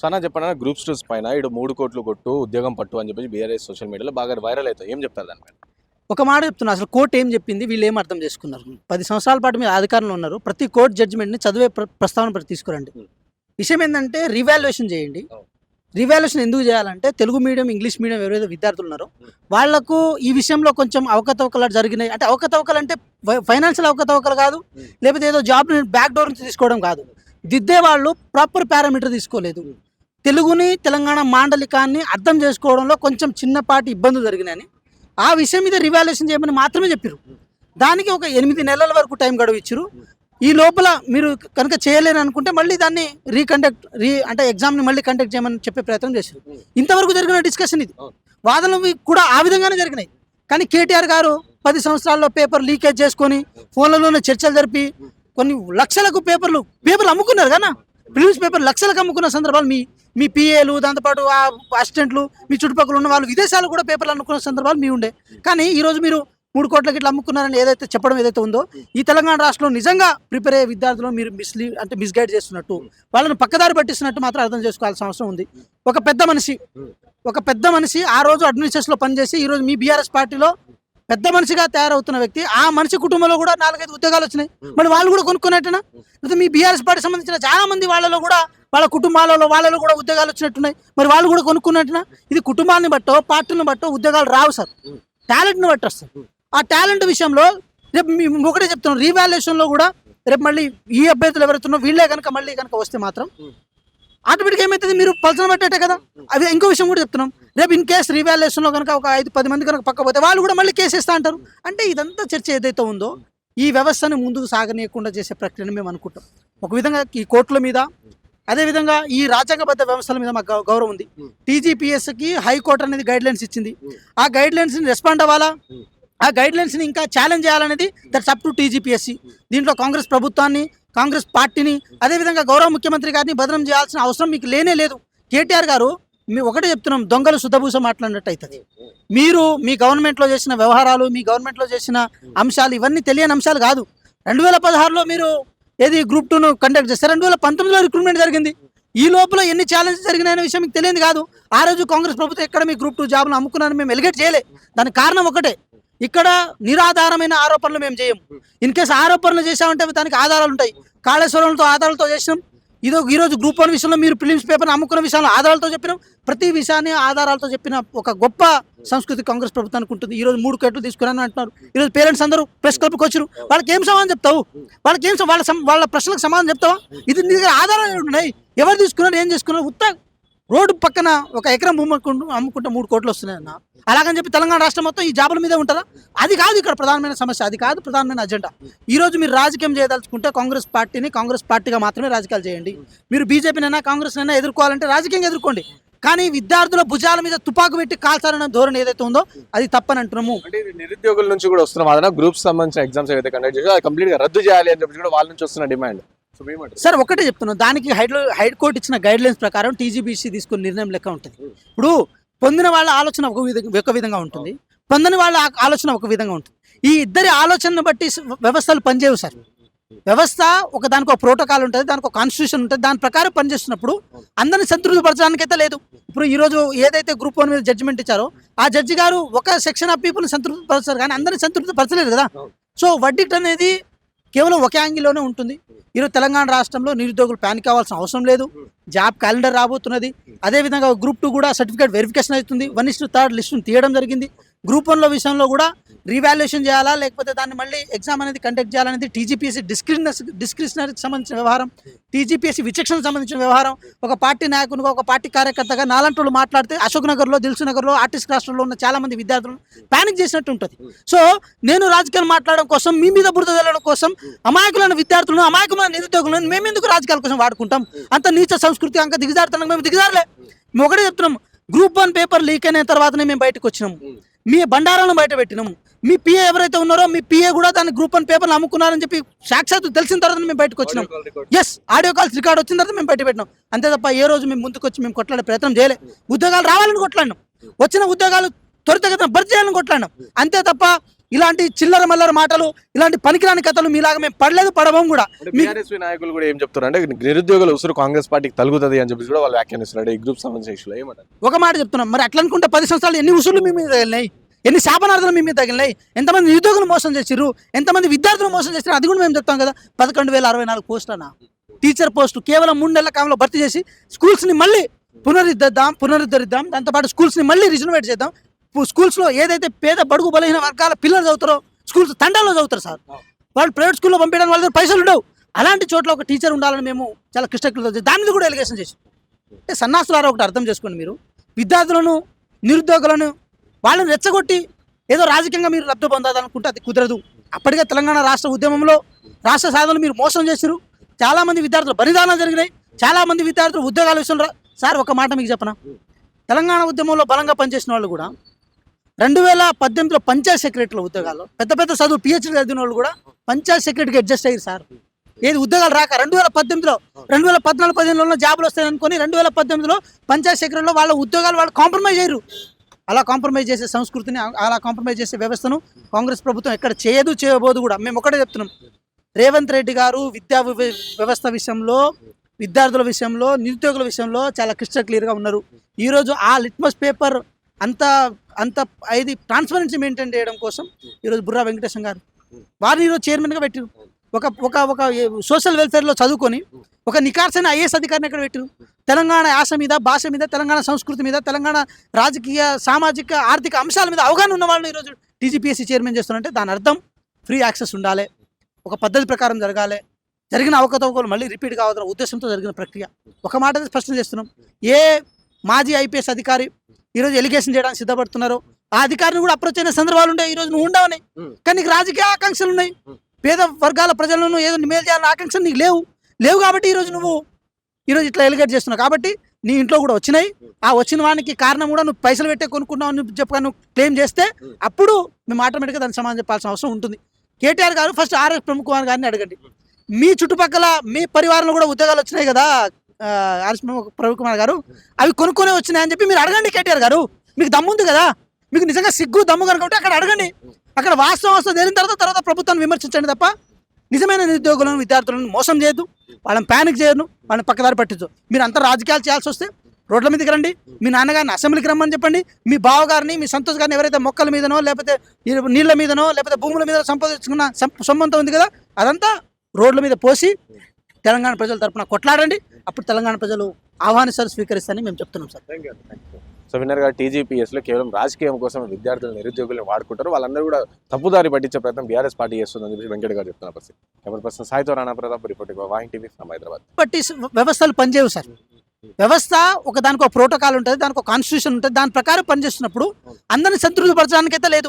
So అన్న చెప్పండి group స్టూస్ పైన ఇటు మూడు కోట్లు కొట్టు ఉద్యోగం పట్టు అని చెప్పేసి బీఆర్ఎస్ సోషల్ మీడియాలో బాగా వైరల్ అవుతాయి. ఏం చెప్తారు దాని మీద? ఒక మాట చెప్తున్నా అసలు కోర్టు ఏం చెప్పింది వీళ్ళు ఏం అర్థం చేసుకున్నారు? పది సంవత్సరాల పాటు మీరు అధికారంలో ఉన్నారు ప్రతి కోర్టు జడ్జిమెంట్ని చదివే ప్ర- ప్రస్తావన తీసుకురండి. విషయం ఏంటంటే రివాల్యుయేషన్ చేయండి. రివాల్యుయేషన్ ఎందుకు చేయాలంటే తెలుగు మీడియం ఇంగ్లీష్ మీడియం ఎవరైతే విద్యార్థులు ఉన్నారో వాళ్ళకు ఈ విషయంలో కొంచెం అవకతవకలు జరిగినాయి. అంటే అవకతవకలు అంటే ఫైనాన్షియల్ అవకతవకలు కాదు లేకపోతే ఏదో జాబ్ బ్యాక్ డోర్ నుంచి తీసుకోవడం కాదు. దిద్దే వాళ్ళు ప్రాపర్ పారామీటర్ తీసుకోలేదు. తెలుగుని తెలంగాణ మాండలికాన్ని అర్థం చేసుకోవడంలో కొంచెం చిన్నపాటి ఇబ్బందులు జరిగినాయని. ఆ విషయం మీద రివాల్యూషన్ చేయమని మాత్రమే చెప్పారు దానికి ఒక ఎనిమిది నెలల వరకు టైం గడువు ఇచ్చారు ఈ లోపల మీరు కనుక చేయలేరు అనుకుంటే మళ్ళీ దాన్ని రీకండక్ట్ రీ అంటే ఎగ్జామ్ని మళ్ళీ కండక్ట్ చేయమని చెప్పే ప్రయత్నం చేశారు ఇంతవరకు జరిగిన డిస్కషన్ ఇది. వాదనలు కూడా ఆ విధంగానే జరిగినాయి. కానీ కేటీఆర్ గారు పది సంవత్సరాల్లో పేపర్ లీకేజ్ చేసుకొని ఫోన్లలోనే చర్చలు జరిపి కొన్ని లక్షలకు పేపర్లు పేపర్లు అమ్ముకున్నారు కదా. ప్రిలిమ్స్ పేపర్ లక్షలకు అమ్ముకున్న సందర్భాలు మీ మీ పిఏలు దాంతోపాటు ఆ అసిస్టెంట్లు మీ చుట్టుపక్కల ఉన్న వాళ్ళు విదేశాలు కూడా పేపర్లు అమ్ముకున్న సందర్భాలు మీ ఉండే. కానీ ఈరోజు మీరు మూడు కోట్లకి ఇట్లా అమ్ముకున్నారని ఏదైతే చెప్పడం ఏదైతే ఉందో ఈ తెలంగాణ రాష్ట్రంలో నిజంగా ప్రిపేర్ అయ్యే విద్యార్థులు మీరు మిస్లీ అంటే మిస్గైడ్ చేస్తున్నట్టు వాళ్ళని పక్కదారి పట్టిస్తున్నట్టు మాత్రం అర్థం చేసుకోవాల్సిన అవసరం ఉంది. ఒక పెద్ద మనిషి ఒక పెద్ద మనిషి ఆ రోజు అడ్మినిస్ట్రేషన్లో పనిచేసి ఈరోజు మీ బీఆర్ఎస్ పార్టీలో పెద్ద మనిషిగా తయారవుతున్న వ్యక్తి ఆ మనిషి కుటుంబంలో కూడా నాలుగైదు ఉద్యోగాలు వచ్చినాయి. మరి వాళ్ళు కూడా కొనుక్కున్నట్టునా? మీ బీఆర్ఎస్ పార్టీ సంబంధించిన చాలా మంది వాళ్ళలో కూడా వాళ్ళ కుటుంబాలలో వాళ్ళలో కూడా ఉద్యోగాలు వచ్చినట్టున్నాయి. మరి వాళ్ళు కూడా కొనుక్కున్నట్టునా? ఇది కుటుంబాన్ని బట్టో పార్టీని బట్టో ఉద్యోగాలు రావు సార్. టాలెంట్ని బట్టి వస్తాయి ఆ టాలెంట్ విషయంలో రేపు మీ ఒకటే చెప్తున్నాం రీవాల్యుయేషన్లో కూడా రేపు మళ్ళీ ఈ అభ్యర్థులు ఎవరైతున్నారో వీళ్ళే కనుక మళ్ళీ కనుక వస్తే మాత్రం ఆటోమేటిక్ ఏమవుతుంది మీరు పలసన పట్టేటే కదా. అవి ఇంకో విషయం కూడా చెప్తున్నాం. రేపు ఇన్ కేసు రివాల్యుయేషన్లో కనుక ఒక ఐదు పది మంది కనుక పక్క పోతే వాళ్ళు కూడా మళ్ళీ కేసు ఇస్తా అంటారు. అంటే ఇదంతా చర్చ ఏదైతే ఉందో ఈ వ్యవస్థని ముందుకు సాగనీయకుండా చేసే ప్రక్రియను మేము అనుకుంటాం. ఒక విధంగా ఈ కోర్టుల మీద అదే విధంగా ఈ రాజ్యాంగబద్ధ వ్యవస్థల మీద మాకు గౌరవం ఉంది. టీజీపీఎస్కి హైకోర్టు అనేది గైడ్ లైన్స్ ఇచ్చింది ఆ గైడ్ లైన్స్ని రెస్పాండ్ అవ్వాలా? ఆ గైడ్ లైన్స్ని ఇంకా ఛాలెంజ్ చేయాలనేది దట్స్ అప్ టు టీజీపీఎస్సీ దీంట్లో కాంగ్రెస్ ప్రభుత్వాన్ని కాంగ్రెస్ పార్టీని అదేవిధంగా గౌరవ ముఖ్యమంత్రి గారిని బదనం చేయాల్సిన అవసరం మీకు లేనే లేదు. కేటీఆర్ గారు మీ ఒకటే చెప్తున్నాం దొంగలు శుద్ధభూస మాట్లాడినట్టు అవుతుంది. మీరు మీ గవర్నమెంట్లో చేసిన వ్యవహారాలు మీ గవర్నమెంట్లో చేసిన అంశాలు ఇవన్నీ తెలియని అంశాలు కాదు. రెండు వేల పదహారులో మీరు ఏది గ్రూప్ టూను కండక్ట్ చేస్తారు రెండు వేల పంతొమ్మిదిలో రిక్రూట్మెంట్ జరిగింది. ఈ లోపల ఎన్ని ఛాలెంజెస్ జరిగినాయనే విషయం మీకు తెలియదు కాదు. ఆ రోజు కాంగ్రెస్ ప్రభుత్వం ఎక్కడ మీ గ్రూప్ టూ జాబ్ను అమ్ముకున్నారని మేము ఎలిగేట్ చేయలే. దానికి కారణం ఒకటే. ఇక్కడ నిరాధారమైన ఆరోపణలు మేము చేయము ఇన్ కేసు ఆరోపణలు చేసామంటే దానికి ఆధారాలు ఉంటాయి కాళేశ్వరంతో ఆధారాలతో చేసినాం. ఇదో ఈరోజు గ్రూప్ వన్ విషయంలో మీరు ఫిలిమ్స్ పేపర్ అమ్ముకున్న విషయంలో ఆధారాలతో చెప్పిన ప్రతి విషయాన్ని ఆధారాలతో చెప్పిన ఒక గొప్ప సంస్కృతి కాంగ్రెస్ ప్రభుత్వానికి ఉంటుంది. ఈరోజు మూడు కట్లు తీసుకురాని అంటున్నారు. ఈ రోజు పేరెంట్స్ అందరూ ప్రెస్ క్లబ్కి వచ్చారు వాళ్ళకి ఏం సమాధానం చెప్తావు? వాళ్ళకి ఏం వాళ్ళ వాళ్ళ ప్రశ్నలకు సమాధానం చెప్తావా? ఇది నీ దగ్గర ఆధారాలు ఉన్నాయి. ఎవరు తీసుకున్నారు? ఏం చేసుకున్నారు? ఉత్త రోడ్డు పక్కన ఒక ఎకరం భూమి అమ్ముకుంటే మూడు కోట్లు వస్తున్నాయి అన్న అలాగని చెప్పి తెలంగాణ రాష్ట్రం మొత్తం ఈ జాబుల మీదే ఉంటుందా? అది కాదు ఇక్కడ ప్రధానమైన సమస్య. అది కాదు ప్రధానమైన అజెండా. ఈ రోజు మీరు రాజకీయం చేయదలుచుకుంటే కాంగ్రెస్ పార్టీని కాంగ్రెస్ పార్టీగా మాత్రమే రాజకీయాలు చేయండి. మీరు బీజేపీనైనా కాంగ్రెస్ అయినా ఎదుర్కోవాలంటే రాజకీయంగా ఎదుర్కోండి. కానీ విద్యార్థుల భుజాల మీద తుపాకు పెట్టి కాల్చాలన్న ధోరణి ఏదైతే ఉందో అది తప్పని అంటున్నాము. అంటే నిరుద్యోగుల నుంచి కూడా వస్తున్న వాదన. గ్రూప్స్ సంబంధించిన ఎగ్జామ్స్ ఏదైతే కండక్ట్ చేసి అది రద్దు చేయాలి అని చెప్పి కూడా వాళ్ళ నుంచి వస్తున్న డిమాండ్. సార్ ఒకటే చెప్తున్నాను దానికి హైడ్రో హైకోర్టు ఇచ్చిన గైడ్ లైన్స్ ప్రకారం టీజీబీసీ తీసుకున్న నిర్ణయం లెక్క ఉంటుంది. ఇప్పుడు పొందిన వాళ్ళ ఆలోచన ఒక విధంగా ఒక విధంగా ఉంటుంది. పొందని వాళ్ళ ఆలోచన ఒక విధంగా ఉంటుంది. ఈ ఇద్దరి ఆలోచనను బట్టి వ్యవస్థలు పనిచేయవు సార్. వ్యవస్థ ఒక దానికి ఒక ప్రోటోకాల్ ఉంటుంది దానికి ఒక కాన్స్టిట్యూషన్ ఉంటుంది దాని ప్రకారం పనిచేస్తున్నప్పుడు అందరిని సంతృప్తి పరచడానికి అయితే లేదు. ఇప్పుడు ఈ రోజు ఏదైతే గ్రూప్ వన్ మీద జడ్జిమెంట్ ఇచ్చారో ఆ జడ్జి గారు ఒక సెక్షన్ ఆఫ్ పీపుల్ సంతృప్తి పరచారు కానీ అందరిని సంతృప్తి పరచలేదు కదా సో వడ్డిట్ అనేది కేవలం ఒక యాంగిల్లోనే ఉంటుంది. ఈరోజు తెలంగాణ రాష్ట్రంలో నిరుద్యోగులు ప్యాన్ కావాల్సిన అవసరం లేదు. జాబ్ క్యాలెండర్ రాబోతున్నది. అదేవిధంగా గ్రూప్ టూ కూడా సర్టిఫికేట్ వెరిఫికేషన్ అవుతుంది. వన్ ఇస్ థర్డ్ లిస్టును తీయడం జరిగింది. గ్రూప్ వన్లో విషయంలో కూడా రీవాల్యుయేషన్ చేయాలా? లేకపోతే దాన్ని మళ్ళీ ఎగ్జామ్ అనేది కండక్ట్ చేయాలనేది టీజీపీఎస్సీ డిస్క్రిమినస్ డిస్క్రిషనరీకి సంబంధించిన వ్యవహారం టీజీపీఎస్సీ విచక్షణకు సంబంధించిన వ్యవహారం. ఒక పార్టీ నాయకునిగా ఒక పార్టీ కార్యకర్తగా నాలంటి వాళ్ళు మాట్లాడితే అశోక్ నగర్లో దిల్సు నగర్లో ఆర్టిస్ట్ రాష్ట్రంలో ఉన్న చాలా మంది విద్యార్థులు ప్యానిక్ చేసినట్టు ఉంటుంది. సో నేను రాజకీయాలు మాట్లాడడం కోసం మీ మీద బురద వెళ్ళడం కోసం అమాయకులైన విద్యార్థులను అమాయకమైన నిరుద్యోగులను మేము ఎందుకు రాజకీయాల కోసం వాడుకుంటాం? అంత నీచ సంస్కృతి అంత దిగజారుతనం మేము దిగజారలే. మేము ఒకటే చెప్తున్నాం గ్రూప్ వన్ పేపర్ లీక్ అయిన తర్వాతనే మేము బయటకు వచ్చినాము మీ బండారాలను బయట పెట్టినాము. మీ పిఏ ఎవరైతే ఉన్నారో మీ పిఏ కూడా దాని గ్రూప్ వన్ పేపర్లు అమ్ముకున్నారని చెప్పి సాక్షాత్తు తెలిసిన తర్వాత మేము బయటకు వచ్చినాం. ఎస్ ఆడియో కాల్స్ రికార్డ్ వచ్చిన తర్వాత మేము బయట పెట్టినాం. అంతే తప్ప ఏ రోజు మేము ముందుకు వచ్చి మేము కొట్లాడే ప్రయత్నం చేయలే. ఉద్యోగాలు రావాలని కొట్లాడినాం. వచ్చిన ఉద్యోగాలు త్వరితగతిన భర్తీ చేయాలని కొట్లాడినాం. అంతే తప్ప ఇలాంటి చిల్లర మల్లర మాటలు ఇలాంటి పనికిరాని కథలు మీలాగా మేము పడలేదు పడవం కూడా. నాయకులు కూడా ఏం చెప్తారు? అంటే నిరుద్యోగుల ఉసురు కాంగ్రెస్ పార్టీకి తలుగుతుంది అని చెప్పి కూడా వాళ్ళు వ్యాఖ్యానిస్తున్నారు. ఈ గ్రూప్ సంబంధించిన ఇష్యూలో ఏమంటారు? ఒక మాట చెప్తున్నాం. మరి అట్లా అనుకుంటే పది సంవత్సరాలు ఎన్ని ఉసులు మీ మీద తగిలినాయి? ఎన్ని శాపనార్థులు మీ మీద తగిలినాయి? ఎంతమంది నిరుద్యోగులు మోసం చేసిర్రు? ఎంతమంది విద్యార్థులు మోసం చేసిర్రు? అది కూడా మేము చెప్తాం కదా. పదకొండు వేల అరవై నాలుగు పోస్ట్ టీచర్ పోస్టు కేవలం మూడు నెలల కాలంలో భర్తీ చేసి స్కూల్స్ని మళ్ళీ పునరుద్ధరిద్దాం పునరుద్ధరిద్దాం. దాంతోపాటు స్కూల్స్ని మళ్ళీ రిజనవేట్ చేద్దాం. స్కూల్స్లో ఏదైతే పేద బడుగు బలహీన వర్గాల పిల్లలు చదువుతారో స్కూల్స్ తండాల్లో చదువుతారు సార్. వాళ్ళు ప్రైవేట్ స్కూల్లో పంపించడం వాళ్ళ దగ్గర పైసలు ఉండవు. అలాంటి చోట్ల ఒక టీచర్ ఉండాలని మేము చాలా కృష్ణకృత దాని మీద కూడా ఎలిగేషన్ చేసి అంటే సన్నాసులారా ఒకటి అర్థం చేసుకోండి మీరు. విద్యార్థులను నిరుద్యోగులను వాళ్ళని రెచ్చగొట్టి ఏదో రాజకీయంగా మీరు లబ్ధి పొందాలనుకుంటే అది కుదరదు. అప్పటికే తెలంగాణ రాష్ట్ర ఉద్యమంలో రాష్ట్ర సాధనలు మీరు మోసం చేశారు చాలా మంది విద్యార్థులు బలిదానాలు జరిగినాయి. చాలా మంది విద్యార్థులు ఉద్యోగాలు విషయంలో సార్ ఒక మాట మీకు చెప్పనా? తెలంగాణ ఉద్యమంలో బలంగా పనిచేసిన వాళ్ళు కూడా రెండు వేల పద్దెనిమిదిలో పంచాయత్ సెక్రటరీల ఉద్యోగాలు పెద్ద పెద్ద చదువు పిహెచ్డీ చదివిన వాళ్ళు కూడా పంచాయత్ సెక్రటరీకి అడ్జస్ట్ అయ్యారు సార్. ఏది ఉద్యోగాలు రాక రెండు వేల పద్దెనిమిదిలో రెండు వేల పద్నాలుగు పదిహేనులో జాబులు వస్తాయని అనుకుని రెండు వేల పద్దెనిమిదిలో పంచాయత్ సెక్రటరీలో వాళ్ళ ఉద్యోగాలు వాళ్ళు కాంప్రమైజ్ అయ్యారు. అలా కాంప్రమైజ్ చేసే సంస్కృతిని అలా కాంప్రమైజ్ చేసే వ్యవస్థను కాంగ్రెస్ ప్రభుత్వం ఎక్కడ చేయదు చేయబోదు కూడా. మేము ఒకటే చెప్తున్నాం. రేవంత్ రెడ్డి గారు విద్యా వ్యవస్థ విషయంలో విద్యార్థుల విషయంలో నిరుద్యోగుల విషయంలో చాలా క్రిస్టల్ క్లియర్గా ఉన్నారు. ఈరోజు ఆ లిట్మస్ పేపర్ అంత అంత ఇది ట్రాన్స్పరెన్సీ మెయింటైన్ చేయడం కోసం ఈరోజు బుర్రా వెంకటేశం గారు. వారిని ఈరోజు చైర్మన్గా పెట్టారు. ఒక ఒక ఒక సోషల్ వెల్ఫేర్లో చదువుకొని ఒక నికార్సైన ఐఏఎస్ అధికారిని ఎక్కడ పెట్టారు? తెలంగాణ యాస మీద భాష మీద తెలంగాణ సంస్కృతి మీద తెలంగాణ రాజకీయ సామాజిక ఆర్థిక అంశాల మీద అవగాహన ఉన్న వాళ్ళని ఈరోజు టీజీపీఎస్సీ చైర్మన్ చేస్తున్నారంటే దాని అర్థం ఫ్రీ యాక్సెస్ ఉండాలి ఒక పద్ధతి ప్రకారం జరగాలి జరిగిన అవకతవకలు మళ్ళీ రిపీట్ కావద్దు ఉద్దేశంతో జరిగిన ప్రక్రియ. ఒక మాట స్పష్టం చేస్తున్నాం. ఏ మాజీ ఐపీఎస్ అధికారి ఈరోజు ఎలిగేషన్ చేయడానికి సిద్ధపడుతున్నారో ఆ అధికారిని కూడా అప్రోచ్ అయిన సందర్భాలు ఉంటాయి ఈరోజు నువ్వు ఉండవని. కానీ నీకు రాజకీయ ఆకాంక్షలు ఉన్నాయి. పేద వర్గాల ప్రజలను ఏదో మేలు చేయాలని ఆకాంక్షలు నీకు లేవు. లేవు కాబట్టి ఈరోజు నువ్వు ఈరోజు ఇట్లా ఎలిగేట్ చేస్తున్నావు. కాబట్టి నీ ఇంట్లో కూడా వచ్చినాయి. ఆ వచ్చిన వానికి కారణం కూడా నువ్వు పైసలు పెట్టే కొనుక్కున్నావు అని చెప్పగా నువ్వు క్లెయిమ్ చేస్తే అప్పుడు మేము ఆటోమేటిక్గా దానికి సమాధానం చెప్పాల్సిన అవసరం ఉంటుంది. కేటీఆర్ గారు ఫస్ట్ ఆర్ఎస్ ప్రముఖ కుమార్ గారిని అడగండి. మీ చుట్టుపక్కల మీ పరివారంలో కూడా ఉద్యోగాలు వచ్చినాయి కదా ఆర్ఎస్ ప్రముఖ ప్రముఖ కుమార్ గారు. అవి కొనుక్కొనే వచ్చినాయని చెప్పి మీరు అడగండి కేటీఆర్ గారు. మీకు దమ్ముంది కదా. మీకు నిజంగా సిగ్గు దమ్ము కనుక ఉంటే అక్కడ అడగండి. అక్కడ వాస్తవం వస్తుంది. తెలిన తర్వాత తర్వాత ప్రభుత్వాన్ని విమర్శించండి తప్ప నిజమైన నిరుద్యోగులను విద్యార్థులను మోసం చేయద్దు. వాళ్ళని ప్యానిక్ చేయను వాళ్ళని పక్కదారి పట్టించు మీరు అంతా రాజకీయాలు చేయాల్సి వస్తే రోడ్ల మీదకి రండి. మీ నాన్నగారిని అసెంబ్లీకి రమ్మని చెప్పండి. మీ బావగారిని మీ సంతోష్ గారిని ఎవరైతే మొక్కల మీదనో లేకపోతే నీళ్ళ మీదనో లేకపోతే భూముల మీద సంపాదించుకున్న సం- ఉంది కదా అదంతా రోడ్ల మీద పోసి తెలంగాణ ప్రజల తరపున కొట్లాడండి. అప్పుడు తెలంగాణ ప్రజలు ఆహ్వానిస్తారు స్వీకరిస్తారని మేము చెప్తున్నాం సార్. సో విన్నర్గా టీజీపీఎస్లో కేవలం రాజకీయం కోసం విద్యార్థులు నిరుద్యోగులను వాడుకుంటారు. వాళ్ళందరూ కూడా తప్పుదారి పట్టించే ప్రయత్నం బీఆర్ఎస్ పార్టీ చేస్తుందని చెప్పి వెంకట్ గారు చెప్తున్నారు పరిస్థితి. కెమెరా పర్సన్ సాయితో రాణా ప్రతాప్ టీవీ ఫ్రమ్ హైదరాబాద్. బట్టి స- వ్యవస్థలు పనిచేయవు సార్. వ్యవస్థ ఒక దానికి ఒక ప్రోటోకాల్ ఉంటుంది దానికి ఒక కాన్స్టిట్యూషన్ ఉంటుంది దాని ప్రకారం పనిచేస్తున్నప్పుడు అందరిని సంతృప్తి పరచడానికైతే లేదు.